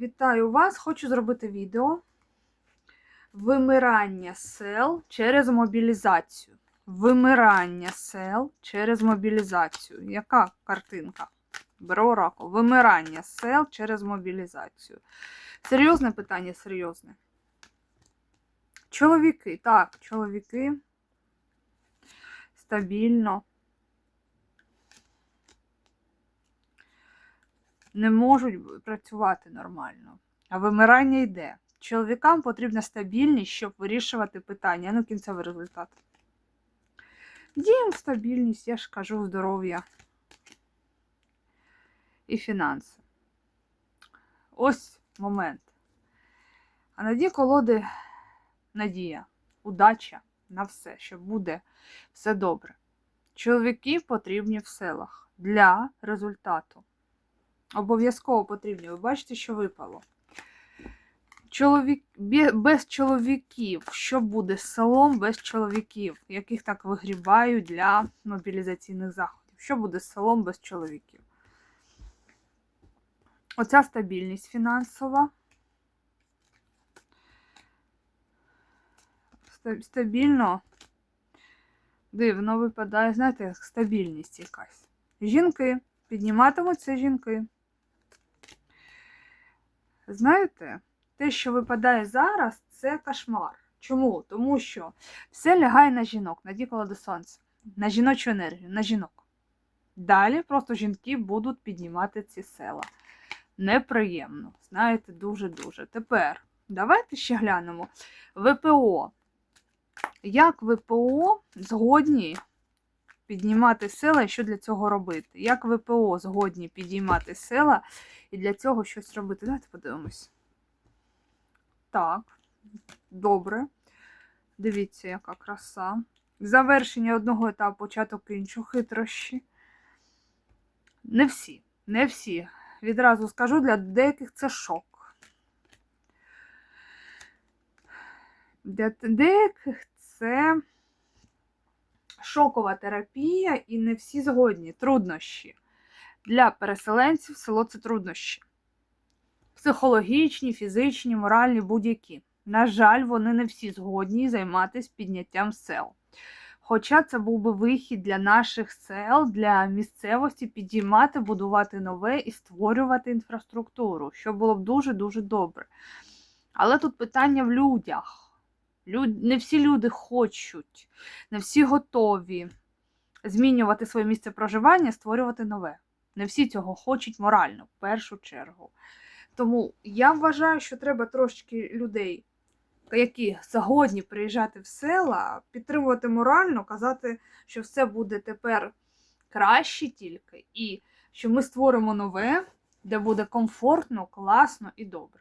Вітаю вас! Хочу зробити відео вимирання сел через мобілізацію. Вимирання сел через мобілізацію. Яка картинка? Беру оракул. Вимирання сел через мобілізацію. Серйозне питання, серйозне. Чоловіки, так, чоловіки стабільно. Не можуть працювати нормально. А вимирання йде. Чоловікам потрібна стабільність, щоб вирішувати питання. Ну, кінцевий результат. Дієм стабільність, я ж кажу, здоров'я і фінанси. Ось момент. А на колоди надія, удача на все, що буде все добре. Чоловіки потрібні в селах для результату. Обов'язково потрібні. Ви бачите, що випало. Чоловік... Без чоловіків. Що буде з селом без чоловіків, яких так вигрібають для мобілізаційних заходів? Що буде з селом без чоловіків? Оця стабільність фінансова. Стабільно. Дивно випадає, знаєте, стабільність якась. Жінки. Підніматимуться жінки. Знаєте, те, що випадає зараз, це кошмар. Чому? Тому що все лягає на жінок, на діколо до сонця, на жіночу енергію, на жінок. Далі просто жінки будуть піднімати ці села. Неприємно. Знаєте, дуже-дуже. Тепер давайте ще глянемо. ВПО. Як ВПО згодні піднімати села і що для цього робити? Як ВПО згодні підіймати села і для цього щось робити? Давайте подивимось. Так, добре. Дивіться, яка краса. Завершення одного етапу, початок іншого хитрощі. Не всі, не всі. Відразу скажу, для деяких це шок. Для деяких це шокова терапія, і не всі згодні. Труднощі. Для переселенців село це труднощі. Психологічні, фізичні, моральні, будь-які. На жаль, вони не всі згодні займатися підняттям сел. Хоча це був би вихід для наших сел, для місцевості підіймати, будувати нове і створювати інфраструктуру, що було б дуже-дуже добре. Але тут питання в людях. Люд... Не всі люди хочуть, не всі готові змінювати своє місце проживання, створювати нове. Не всі цього хочуть морально, в першу чергу. Тому я вважаю, що треба трошки людей, які згодні приїжджати в села, підтримувати морально, казати, що все буде тепер краще тільки, і що ми створимо нове, де буде комфортно, класно і добре.